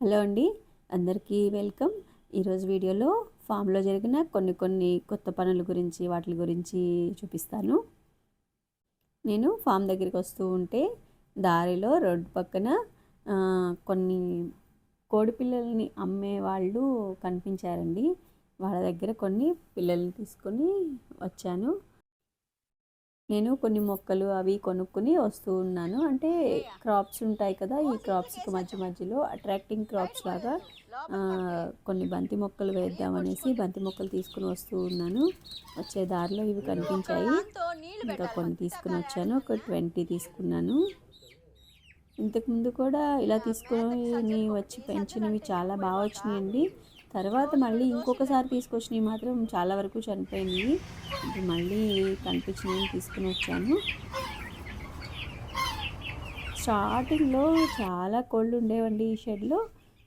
Hello అండి అందరికీ welcome. ఈరోజు వీడియోలో ఫామ్లో జరిగిన కొన్ని కొన్ని కొత్త పనుల గురించి వాటి గురించి చూపిస్తాను. నేను ఫామ్ దగ్గరికి వస్తూ ఉంటే దారిలో రోడ్డు పక్కన కొన్ని కోడి పిల్లల్ని అమ్మే వాళ్ళు కనిపించారండి. వాళ్ళ దగ్గర కొన్ని పిల్లల్ని తీసుకొని వచ్చాను. నేను కొన్ని మొక్కలు అవి కొనుక్కుని వస్తూ ఉన్నాను. అంటే క్రాప్స్ ఉంటాయి కదా ఈ క్రాప్స్కి మధ్య మధ్యలో అట్రాక్టింగ్ క్రాప్స్ లాగా కొన్ని బంతి మొక్కలు వేద్దామనేసి బంతి మొక్కలు తీసుకుని వస్తూ ఉన్నాను. వచ్చే దారిలో ఇవి కనిపించాయి. ఇంకా కొన్ని తీసుకుని వచ్చాను. ఒక ట్వంటీ తీసుకున్నాను. ఇంతకుముందు కూడా ఇలా తీసుకొని వచ్చి పెంచినవి చాలా బాగా వచ్చినాయండి. తర్వాత మళ్ళీ ఇంకొకసారి తీసుకొచ్చినవి మాత్రం చాలా వరకు చనిపోయినాయి మళ్ళీ కనిపించినవి తీసుకుని వచ్చాను. స్టార్టింగ్లో చాలా కోళ్ళు ఉండేవండి ఈ షెడ్లో.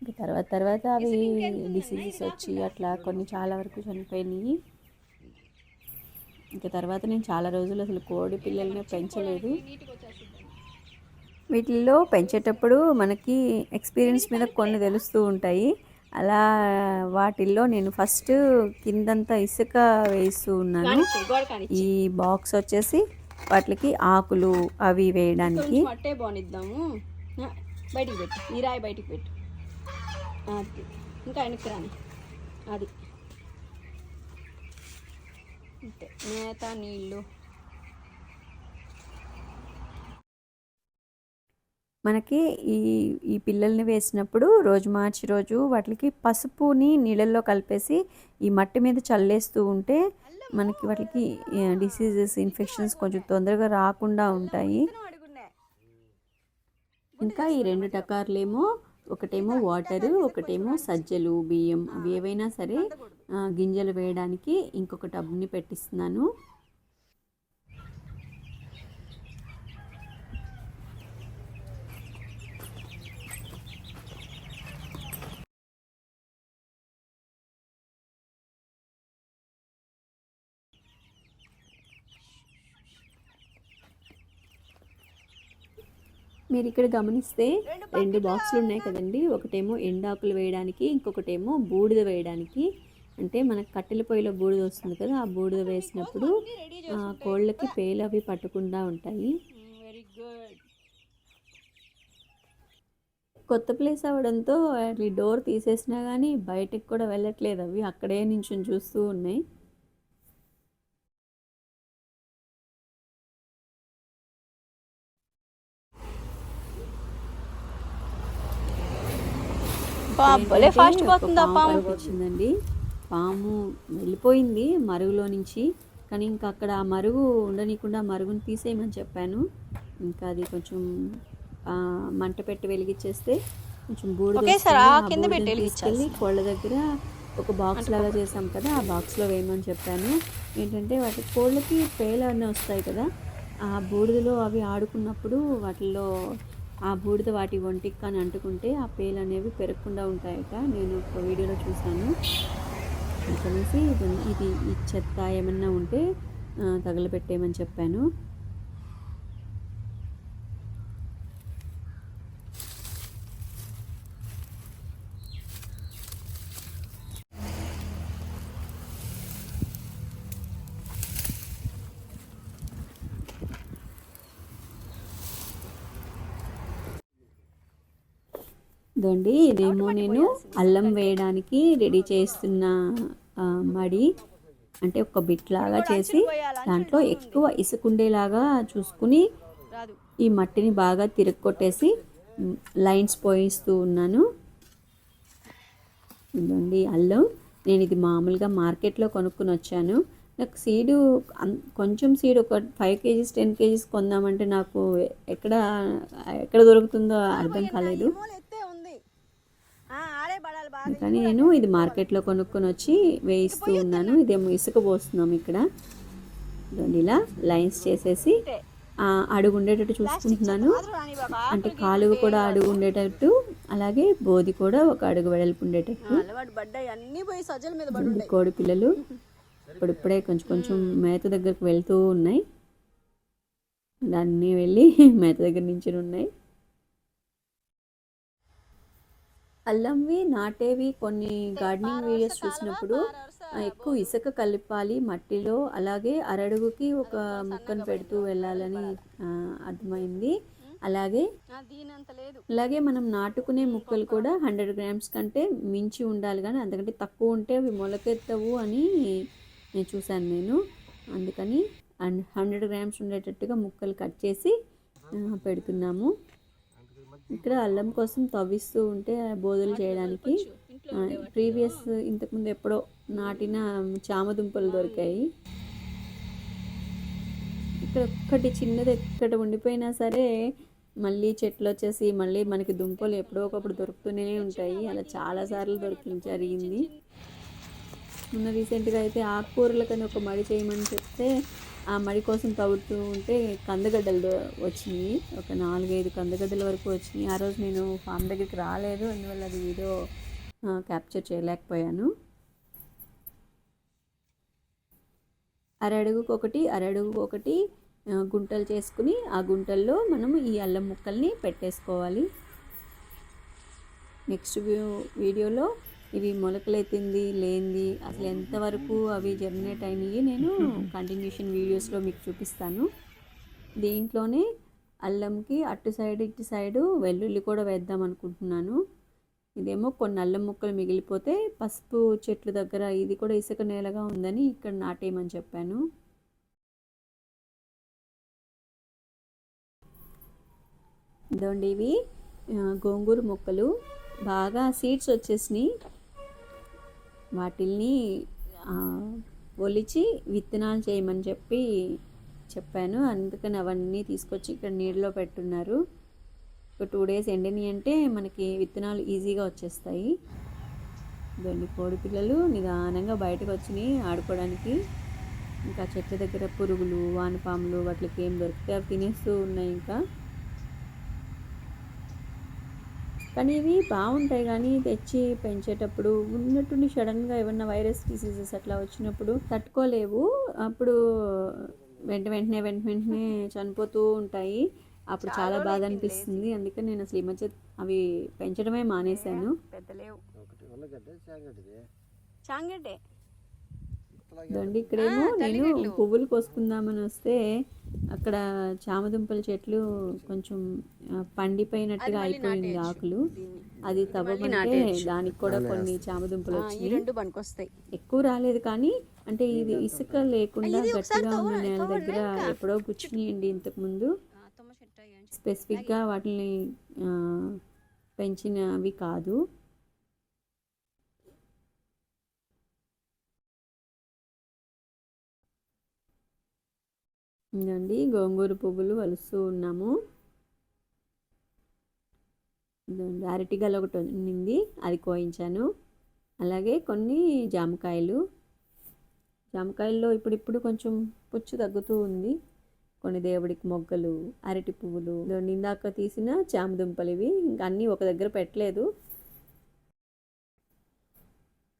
ఇంకా తర్వాత తర్వాత అవి డిసీజెస్ వచ్చి అట్లా కొన్ని చాలా వరకు చనిపోయినాయి ఇంకా తర్వాత నేను చాలా రోజులు అసలు కోడి పిల్లల్ని పెంచలేదు. వీటిల్లో పెంచేటప్పుడు మనకి ఎక్స్పీరియన్స్ మీద కొన్ని తెలుస్తూ ఉంటాయి. అలా వాటిల్లో నేను ఫస్ట్ కిందంతా ఇసుక వేస్తూ ఉన్నాను. ఈ బాక్స్ వచ్చేసి వాటికి ఆకులు అవి వేయడానికి. పట్టే బానిద్దాము. ఆ, బయటికి పెట్టు. ఈ రాయి బయటికి పెట్టు. అది. ఇంకా వెనక్కి రాని. అది. మేత నీళ్ళు. మనకి ఈ ఈ పిల్లల్ని వేసినప్పుడు రోజు మార్చి రోజు వాటికి పసుపుని నీళ్ళల్లో కలిపేసి ఈ మట్టి మీద చల్లేస్తూ ఉంటే మనకి వాటికి డిసీజెస్ ఇన్ఫెక్షన్స్ కొంచెం తొందరగా రాకుండా ఉంటాయి. ఇంకా ఈ రెండు టకార్లేమో ఒకటేమో వాటరు ఒకటేమో సజ్జలు బియ్యం అవి ఏవైనా సరే గింజలు వేయడానికి ఇంకొక టబ్ని పెట్టిస్తున్నాను. మీరు ఇక్కడ గమనిస్తే రెండు బాక్సులు ఉన్నాయి కదండి. ఒకటేమో ఎండాకులు వేయడానికి ఇంకొకటేమో బూడిద వేయడానికి. అంటే మనకు కట్టెల పొయ్యిలో బూడిద వస్తుంది కదా ఆ బూడిద వేసినప్పుడు ఆ, కోళ్ళకి పేలు అవి పట్టకుండా ఉంటాయి. కొత్త ప్లేస్ అవ్వడంతో అట్లా డోర్ తీసేసినా కానీ బయటకు కూడా వెళ్ళట్లేదు అవి. అక్కడే నించుని చూస్తూ ఉన్నాయి. భలే ఫాస్ట్ పోతుందా పాము కనిపించిందండి పాము వెళ్ళిపోయింది మరుగులో నుంచి కానీ ఇంకా అక్కడ ఆ మరుగు ఉండనీయకుండా మరుగుని తీసేయమని చెప్పాను. ఇంకా అది కొంచెం మంట పెట్టి వెలిగించేస్తే కొంచెం బూడిద తీసుకెళ్ళి కోళ్ళ దగ్గర ఒక బాక్స్ లాగా చేసాం కదా ఆ బాక్స్లో వేయమని చెప్పాను. ఏంటంటే వాటి కోళ్ళకి పేలు అన్నీ వస్తాయి కదా ఆ బూడిదలో అవి ఆడుకున్నప్పుడు వాటిల్లో ఆ బూడిద వాటి ఒంటికి కానీ అంటుకుంటే ఆ పేలు అనేవి పెరగకుండా ఉంటాయట. నేను ఒక వీడియోలో చూశాను. అందుకనేసి ఇది ఇది ఈ చెత్త ఏమన్నా ఉంటే తగలబెట్టేయమని చెప్పాను. ఇదండి ఇదేమో నేను అల్లం వేయడానికి రెడీ చేస్తున్న మడి. అంటే ఒక బిట్ లాగా చేసి దాంట్లో ఎక్కువ ఇసుకుండేలాగా చూసుకుని ఈ మట్టిని బాగా తిరగొట్టేసి లైన్స్ పోయిస్తూ ఉన్నాను. ఇదండి అల్లం. నేను ఇది మామూలుగా మార్కెట్లో కొనుక్కుని వచ్చాను. నాకు సీడు కొంచెం సీడ్ ఒక ఫైవ్ కేజీస్ టెన్ కేజీస్ కొందామంటే నాకు ఎక్కడ ఎక్కడ దొరుకుతుందో అర్థం కాలేదు ఎత్తే ఉంది ఆ, ఆడే పడాలి బాగా కానీ నేను ఇది మార్కెట్లో కొనుక్కొని వచ్చి వేయిస్తూ ఉన్నాను. ఇదేమో ఇసుక పోస్తున్నాం ఇక్కడ. ఇలా లైన్స్ చేసేసి అడుగు ఉండేటట్టు చూసుకుంటున్నాను. అంటే కాలువ కూడా అడుగు ఉండేటట్టు అలాగే బోది కూడా ఒక అడుగు వెడల్పు ఉండేటట్టు. అలవాటు పడ్డాయి. అన్నీ పోయి సజ్జల మీద పడి ఇదిగోండి కోడి పిల్లలు ఇప్పుడిప్పుడే కొంచెం కొంచెం మేత దగ్గరకు వెళ్తూ ఉన్నాయి. అన్నీ వెళ్ళి మేత దగ్గర నుంచి ఉన్నాయి. అల్లంవి నాటేవి కొన్ని గార్డెనింగ్ వీడియోస్ చూసినప్పుడు ఎక్కువ ఇసుక కలపాలి మట్టిలో అలాగే అరడుగుకి ఒక ముక్కను పెడుతూ వెళ్ళాలని అర్థమైంది. అలాగే అలాగే మనం నాటుకునే ముక్కలు కూడా హండ్రెడ్ గ్రామ్స్ కంటే మించి ఉండాలి కానీ అంతకంటే తక్కువ ఉంటే అవి మొలకెత్తవు అని నేను చూశాను నేను. అందుకని హండ్రెడ్ గ్రామ్స్ ఉండేటట్టుగా ముక్కలు కట్ చేసి పెడుతున్నాము. ఇక్కడ అల్లం కోసం తవ్విస్తూ ఉంటే బోధలు చేయడానికి ప్రీవియస్ ఇంతకుముందు ఎప్పుడో నాటిన చామదుంపలు దొరికాయి. ఇక్కడ ఒక్కటి చిన్నది ఎక్కడ ఉండిపోయినా సరే మళ్ళీ చెట్లు వచ్చేసి మళ్ళీ మనకి దుంపలు ఎప్పుడో ఒకప్పుడు దొరుకుతూనే ఉంటాయి. అలా చాలాసార్లు దొరికి జరిగింది. మొన్న రీసెంట్గా అయితే ఆకుకూరలకని ఒక మడి చేయమని చెప్తే ఆ మడి కోసం తవ్వుతూ ఉంటే కందగడ్డలు వచ్చినాయి. ఒక నాలుగైదు కందగడ్డల వరకు వచ్చినాయి. ఆ రోజు నేను ఫామ్ దగ్గరికి రాలేదు. అందువల్ల అది వీడియో క్యాప్చర్ చేయలేకపోయాను. అరడుగుకు ఒకటి అరడుగుకు ఒకటి గుంటలు చేసుకుని ఆ గుంటల్లో మనము ఈ అల్లం ముక్కల్ని పెట్టేసుకోవాలి. నెక్స్ట్ వ్యూ- వీడియోలో ఇవి మొలకలెత్తింది లేనిది అసలు ఎంతవరకు అవి జర్మినేట్ అయినాయి నేను కంటిన్యూషన్ వీడియోస్లో మీకు చూపిస్తాను. దీంట్లోనే అల్లంకి అటు సైడ్ ఇటు సైడు వెల్లుల్లి కూడా వేద్దాం అనుకుంటున్నాను. ఇదేమో కొన్ని అల్లం ముక్కలు మిగిలిపోతే పసుపు చెట్లు దగ్గర ఇది కూడా ఇసుక నేలగా ఉందని ఇక్కడ నాటేయమని చెప్పాను. ఇదండి ఇవి గోంగూర మొక్కలు. బాగా సీడ్స్ వచ్చేసినాయి. వాటిల్ని ఒలిచి విత్తనాలు చేయమని చెప్పి చెప్పాను. అందుకని అవన్నీ తీసుకొచ్చి ఇక్కడ నీళ్ళలో పెట్టున్నారు. ఒక టూ డేస్ ఎండిని అంటే మనకి విత్తనాలు ఈజీగా వచ్చేస్తాయి. ఇదండి కోడి పిల్లలు నిదానంగా బయటకు వచ్చినాయి ఆడుకోవడానికి. ఇంకా చెట్ల దగ్గర పురుగులు వానపాములు వాటికి ఏం దొరికితే అవి తినేస్తూ ఉన్నాయి ఇంకా. కానీ ఇవి బాగుంటాయి కానీ తెచ్చి పెంచేటప్పుడు ఉన్నట్టుండి సడన్గా ఏమన్నా వైరస్ డిసీజెస్ అట్లా వచ్చినప్పుడు తట్టుకోలేవు. అప్పుడు వెంట వెంటనే వెంట వెంటనే చనిపోతూ ఉంటాయి. అప్పుడు చాలా బాధ అనిపిస్తుంది. అందుకని నేను అసలు ఈ మధ్య అవి పెంచడమే మానేశాను. చాంగడ్డే? ఇదండి ఇక్కడేమో నేను పువ్వులు కోసుకుందామని వస్తే అక్కడ చామదుంపల చెట్లు కొంచెం పండిపోయినట్టుగా అయిపోయింది ఆకులు. అది తవ్వమంటే దానికి కూడా కొన్ని చామదుంపలు ఈ వచ్చినాయి రెండు పనికొస్తాయి ఎక్కువ రాలేదు కానీ అంటే ఇది ఇసుక లేకుండా గట్టిగా ఉన్న నేల దగ్గర ఎప్పుడో గుచ్చినాయండి ఇంతకు ముందు అయ్యాయి. స్పెసిఫిక్గా వాటిని పెంచినవి కాదు. ఇదండి గోంగూర పువ్వులు వలుస్తూ ఉన్నాము. ఇదండి అరటిగల ఒకటి ఉండింది అది కోయించాను. అలాగే కొన్ని జామకాయలు. జామకాయల్లో ఇప్పుడిప్పుడు కొంచెం పుచ్చు తగ్గుతూ ఉంది. కొన్ని దేవుడికి మొగ్గలు అరటి పువ్వులు. ఇందాక తీసిన చామదుంపలు ఇవి ఇంకా అన్నీ ఒక దగ్గర పెట్టలేదు.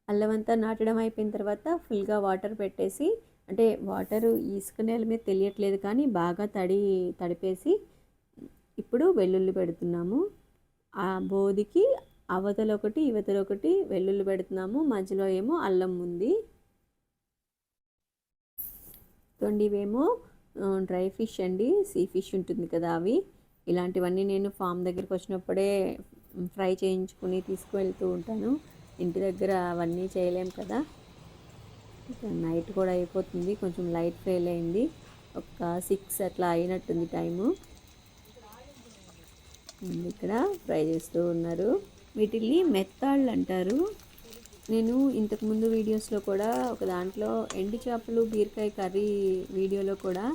అల్లం అంతా నాటడం అయిపోయిన తర్వాత ఫుల్గా వాటర్ పెట్టేసి అంటే వాటర్ ఇసుక నేల మీద తెలియట్లేదు కానీ బాగా తడి తడిపేసి ఇప్పుడు వెల్లుల్లి పెడుతున్నాము. ఆ బోదికి అవతల ఒకటి ఇవతల ఒకటి వెల్లుల్లి పెడుతున్నాము. మధ్యలో ఏమో అల్లం ఉంది. తొండివేమో డ్రై ఫిష్ అండి. సీ ఫిష్ ఉంటుంది కదా అవి. ఇలాంటివన్నీ నేను ఫామ్ దగ్గరికి వచ్చినప్పుడే ఫ్రై చేయించుకుని తీసుకువెళ్తూ ఉంటాను. ఇంటి దగ్గర అవన్నీ చేయలేం కదా. నైట్ కూడా అయిపోతుంది. కొంచెం లైట్ ఫెయిల్ అయింది. ఒక సిక్స్ అట్లా అయినట్టుంది టైము. ఇక్కడ ఫ్రై చేస్తూ ఉన్నారు. వీటిని మెత్తాళ్ళు అంటారు. నేను ఇంతకుముందు వీడియోస్లో కూడా ఒక దాంట్లో ఎండు చేపలు బీరకాయ కర్రీ వీడియోలో కూడా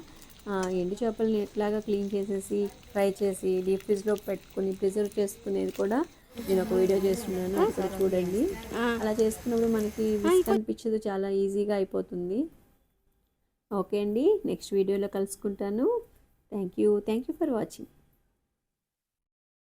ఎండు చేపలని ఎట్లాగా క్లీన్ చేసేసి ఫ్రై చేసి డీప్ ఫ్రిడ్జ్లో పెట్టుకుని ప్రిజర్వ్ చేసుకునేది కూడా నేను ఒక వీడియో చేస్తున్నాను అది కూడా చూడండి. అలా చేసుకున్నప్పుడు మనకి అనిపించదు చాలా ఈజీగా అయిపోతుంది. ఓకే అండి నెక్స్ట్ వీడియోలో కలుసుకుంటాను. Thank you thank you for watching